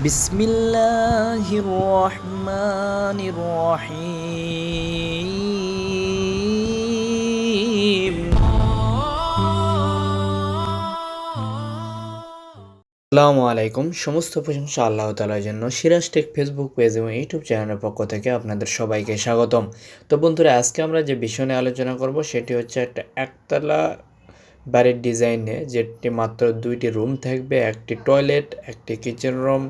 বিসমিল্লাহির রহমানির রহিম আসসালামু আলাইকুম সমস্ত প্রশংসা আল্লাহ তালার জন্য। সিরাজ টেক ফেসবুক পেজ এবং ইউটিউব চ্যানেলের পক্ষ থেকে আপনাদের সবাইকে স্বাগতম। তো বন্ধুরা, আজকে আমরা যে বিষয় নিয়ে আলোচনা করব, সেটি হচ্ছে একটা একতলা বাড়ির ডিজাইনে যেটি মাত্র দুইটি রুম থাকবে, একটি টয়লেট, একটি কিচেন রুম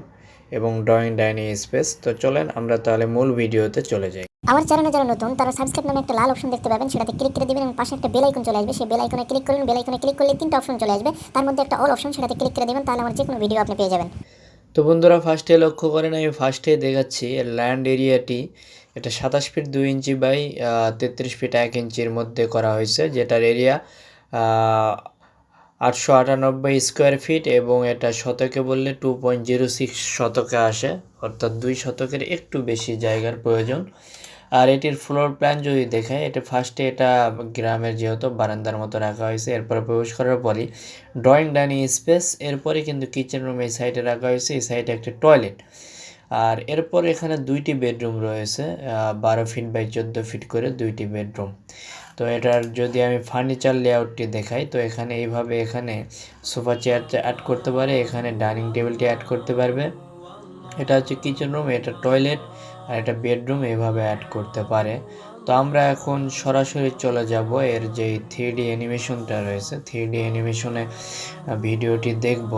এবং ড্রয়িং ডাইনিং স্পেস তো চলেন আমরা তাহলে মূল ভিডিওতে চলে যাই। আমার চ্যানেলে যারা নতুন তারা সাবস্ক্রাইব নামে একটা লাল অপশন দেখতে পাবেন। সেটাতে ক্লিক করে দিবেন এবং পাশে একটা বেল আইকন চলে আসবে। সেই বেল আইকনে ক্লিক করবেন বেল আইকনে ক্লিক করলে তিনটা অপশন চলে আসবে। তার মধ্যে একটা অল অপশন সেটাতে ক্লিক করে দিবেন। তাহলে আমার যে কোনো ভিডিও আপনি পেয়ে যাবেন। তো বন্ধুরা ফার্স্টে লক্ষ্য করেন আমি ফার্স্টে দেখাচ্ছি ল্যান্ড এরিয়াটি এটা সাতাশ ফিট দুই ইঞ্চি বাই তেত্রিশ ফিট এক ইঞ্চির মধ্যে করা হয়েছে। যেটার এরিয়া আটশো আটানব্বই স্কোয়ার ফিট এবং এটা শতকে বললে টু পয়েন্ট জিরো সিক্স শতকে আসে, অর্থাৎ দুই শতকের একটু বেশি জায়গার প্রয়োজন। আর এটির ফ্লোর প্ল্যান যদি দেখায় এটা ফার্স্টে এটা গ্রামের যেহেতু বারান্দার মতো রাখা হয়েছে, এরপরে প্রবেশ করার পরই ড্রয়িং ডাইনিং স্পেস এরপরে কিন্তু কিচেন রুম এই সাইডে রাখা হয়েছে, এই সাইডে একটা টয়লেট আর এরপর এখানে দুইটি বেডরুম রয়েছে বারো ফিট বাই চোদ্দ ফিট করে দুইটি বেডরুম তো এটার যদি আমি ফার্নিচার লেআউটটি দেখাই, তো এখানে এইভাবে এখানে সোফা চেয়ারটা অ্যাড করতে পারে, এখানে ডাইনিং টেবিলটি অ্যাড করতে পারবে। এটা হচ্ছে কিচেন রুম এটা টয়লেট আর এটা বেডরুম এইভাবে অ্যাড করতে পারে। তো আমরা এখন সরাসরি চলে যাব এর যে থ্রি ডি অ্যানিমেশনটা রয়েছে। থ্রি ডি অ্যানিমেশনে ভিডিওটি দেখব।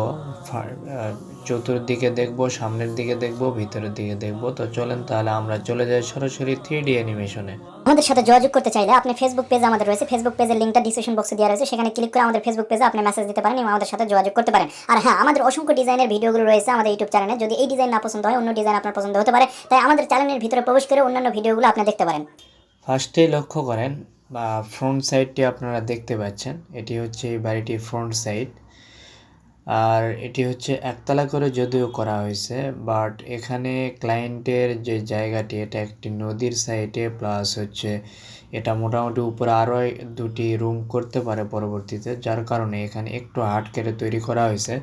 চতুর্দিকে দেখব সামনের দিকে দেখব ভিতরের দিকে দেখব। তো চলেন তাহলে আমরা চলে যাই সরাসরি থ্রি ডি অ্যানিমেশনে আমাদের সাথে যোগাযোগ করতে চাইলে আপনি ফেসবুক পেজ আমাদের রয়েছে। ফেসবুক পেজের লিঙ্কটা ডিসক্রিপশন বক্সে দেওয়া রয়েছে। সেখানে ক্লিক করে আমাদের ফেসবুক পেজে আপনি মেসেজ দিতে পারেন এবং আমাদের সাথে যোগাযোগ করতে পারেন। আর হ্যাঁ আমাদের অসংখ্য ডিজাইনের ভিডিওগুলো রয়েছে আমাদের ইউটিউব চ্যানেলে যদি এই ডিজাইন না পছন্দ হয় অন্য ডিজাইন আপনার পছন্দ হতে পারে। তাই আমাদের চ্যানেলের ভিতরে প্রবেশ করে অন্যান্য ভিডিওগুলো আপনি দেখতে পারেন। ফার্স্টেই লক্ষ্য করেন বা ফ্রন্ট সাইডটি আপনারা দেখতে পাচ্ছেন। এটি হচ্ছে এই বাড়িটির ফ্রন্ট সাইড আর এটি হচ্ছে একতলা করে যদিও করা হয়েছে বাট এখানে ক্লায়েন্টের যে জায়গাটি, এটা একটি নদীর সাইডে প্লাস হচ্ছে এটা মোটামুটি উপরে আরও দুটি রুম করতে পারে পরবর্তীতে, যার কারণে এখানে একটু হাট কেটে তৈরি করা হয়েছে,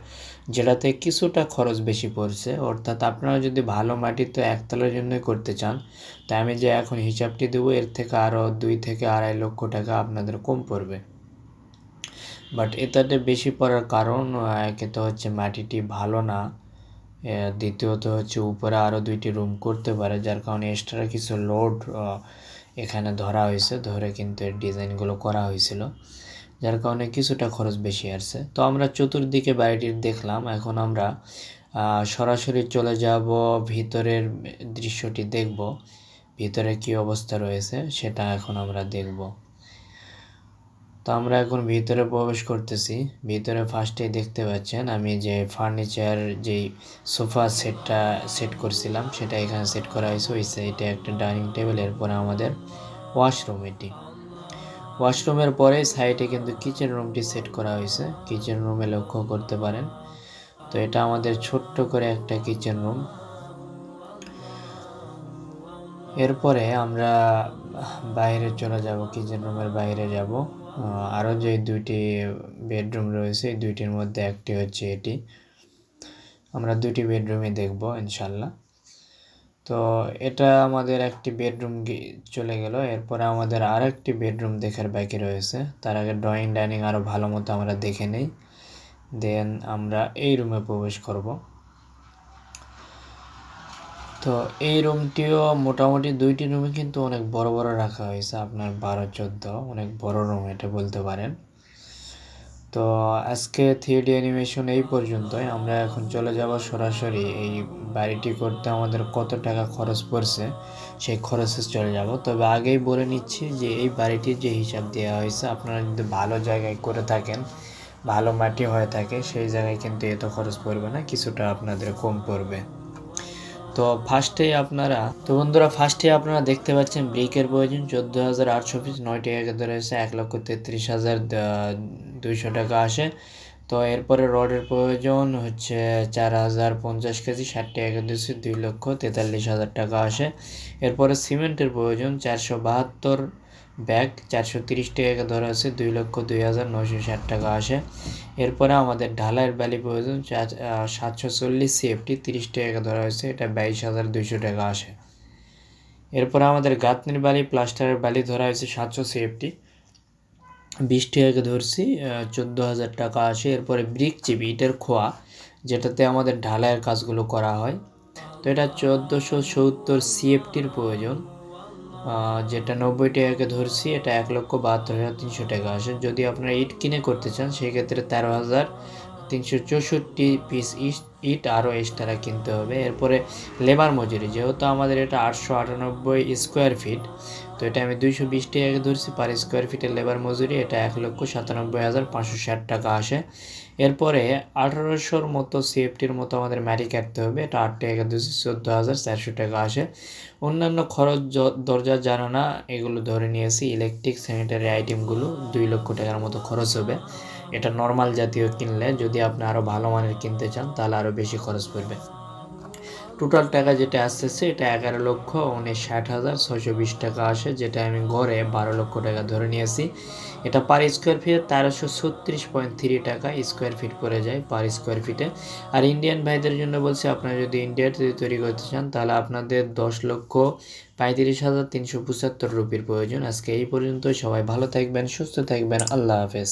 যেটাতে কিছুটা খরচ বেশি পড়ছে। অর্থাৎ আপনারা যদি ভালো মাটি তো একতলার জন্যই করতে চান, তাই আমি যে এখন হিসাবটি দেবো, এর থেকে আরও দুই থেকে আড়াই লক্ষ টাকা আপনাদের কম পড়বে। বাট এটাতে বেশি পড়ার কারণ একে তো হচ্ছে মাটিটি ভালো না। দ্বিতীয়ত হচ্ছে উপরে আরও দুইটি রুম করতে পারে, যার কারণে এক্সট্রা কিছু লোড এখানে ধরা হয়েছে, ধরে কিন্তু এর ডিজাইনগুলো করা হয়েছিল, যার কারণে কিছুটা খরচ বেশি আসছে। তো আমরা চতুর্দিকে বাড়িটির দেখলাম, এখন আমরা সরাসরি চলে যাব, ভিতরের দৃশ্যটি দেখব, ভিতরে কি অবস্থা রয়েছে সেটা এখন আমরা দেখব। তো আমরা এখন ভিতরে প্রবেশ করতেছি। ভিতরে ফার্স্টেই দেখতে পাচ্ছেন আমি যে ফার্নিচার যেই সোফা সেটটা সেট করছিলাম, সেটা এখানে সেট করা হয়েছে। ওই সাইডে একটা ডাইনিং টেবিল এরপরে আমাদের ওয়াশরুম এটি। ওয়াশরুমের পরে সাইডে কিন্তু কিচেন রুমটি সেট করা হয়েছে। কিচেন রুমে লক্ষ্য করতে পারেন। তো এটা আমাদের ছোট্ট করে একটা কিচেন রুম এরপরে আমরা বাইরে চলে যাব কিচেন রুমের বাইরে যাব। আরও যে দুইটি বেডরুম রয়েছে দুইটির মধ্যে একটি হচ্ছে এটি। আমরা দুটি বেডরুমই দেখব, ইনশাল্লাহ। তো এটা আমাদের একটি বেডরুম চলে গেল। এরপরে আমাদের আর একটি বেডরুম দেখার বাকি রয়েছে। তার আগে ড্রয়িং ডাইনিং আরও ভালো মতো আমরা দেখে নেই। দেন আমরা এই রুমে প্রবেশ করব। তো এই রুমটিও মোটামুটি দুইটি রুমে কিন্তু অনেক বড় বড় রাখা হয়েছে, আপনার বারো, চোদ্দ, অনেক বড় রুম এটা বলতে পারেন। তো আজকে থ্রিডি অ্যানিমেশন এই পর্যন্তই, আমরা এখন চলে যাব সরাসরি এই বাড়িটি করতে, আমাদের কত টাকা খরচ পড়ছে সেই খরচে চলে যাব। তবে আগেই বলে নিচ্ছি যে এই বাড়িটির যে হিসাব দেওয়া হয়েছে, আপনারা যদি ভালো জায়গায় করে থাকেন, ভালো মাটি হয়ে থাকে, সেই জায়গায় কিন্তু এত খরচ পড়বে না, কিছুটা আপনাদের কম পড়বে। তো ফার্স্টে আপনারা, তো বন্ধুরা ফার্স্টে আপনারা দেখতে পাচ্ছেন ব্রিকের প্রয়োজন চোদ্দ হাজার আটশো পিস নয়টি ধরে এসে এক লক্ষ তেত্রিশ হাজার দুইশো টাকা আসে। তো এরপরে রডের প্রয়োজন হচ্ছে চার হাজার পঞ্চাশ কেজি ষাটটি একে দুশো দুই লক্ষ তেতাল্লিশ হাজার টাকা আসে। এরপরে সিমেন্টের প্রয়োজন, চারশো বাহাত্তর ব্যাগ, চারশো তিরিশ টাকা ধরা আছে দুই লক্ষ দুই হাজার নয়শো ষাট টাকা আসে। এরপরে আমাদের ঢালাইয়ের বালি প্রয়োজন, চার- সাতশো চল্লিশ সিএফটি, তিরিশ টাকা ধরা হয়েছে এটা বাইশ হাজার দুইশো টাকা আসে। এরপরে আমাদের গাঁথনির বালি, প্লাস্টারের বালি ধরা হয়েছে সাতশো সিএফটি। বিশ টাকা ধরছি চোদ্দ হাজার টাকা আসে। এরপরে ব্রিক চিপি ইটের খোয়া, যেটাতে আমাদের ঢালাইয়ের কাজগুলো করা হয়। তো এটা চোদ্দোশো সত্তর সিএফটির প্রয়োজন। যেটা নব্বই টাকাকে ধরছি, এটা এক লক্ষ বাহাত্তর হাজার তিনশো টাকা আসে। যদি আপনারা ইট কিনে করতে চান, সেক্ষেত্রে তেরো হাজার তিনশো চৌষট্টি পিস ইট আরও এক্সট্রা কিনতে হবে। এরপরে লেবার মজুরি, যেহেতু আমাদের এটা আটশো আটানব্বই স্কোয়ার ফিট তো এটা আমি দুইশো বিশ টাকা ধরছি পার স্কোয়ার ফিটের লেবার মজুরি, এটা এক লক্ষ সাতানব্বই হাজার পাঁচশো ষাট টাকা আসে। এরপরে আঠারোশোর মতো সিএফটির মতো আমাদের ম্যারি কাটতে হবে, এটা আট টাকা ধরছি, চোদ্দ হাজার চারশো টাকা আসে। অন্যান্য খরচ দরজা জানানা এগুলো ধরে নিয়েছি ইলেকট্রিক স্যানিটারি আইটেমগুলো দুই লক্ষ টাকার মতো খরচ হবে। এটা নর্মাল জাতীয় কিনলে যদি আপনি আরও ভালো মানের কিনতে চান, তাহলে আরও বেশি খরচ পড়বে। টোটাল টাকা যেটা আসতেছে, এটা এগারো লক্ষ উনিশ ষাট হাজার ছয়শো বিশ টাকা আসে, যেটা আমি ঘরে বারো লক্ষ টাকা ধরে নিয়েছি। এটা পার স্কোয়ার ফিট তেরোশো ছত্রিশ পয়েন্ট থ্রি টাকা স্কোয়ার ফিট পড়ে যায় পার স্কোয়ার ফিটে আর ইন্ডিয়ান ভাইদের জন্য বলছি, আপনারা যদি ইন্ডিয়াতে যদি তৈরি করতে চান, তাহলে আপনাদের দশ লক্ষ পঁয়ত্রিশ হাজার তিনশো পঁচাত্তর রুপির প্রয়োজন। আজকে এই পর্যন্ত সবাই ভালো থাকবেন, সুস্থ থাকবেন, আল্লাহ হাফেজ।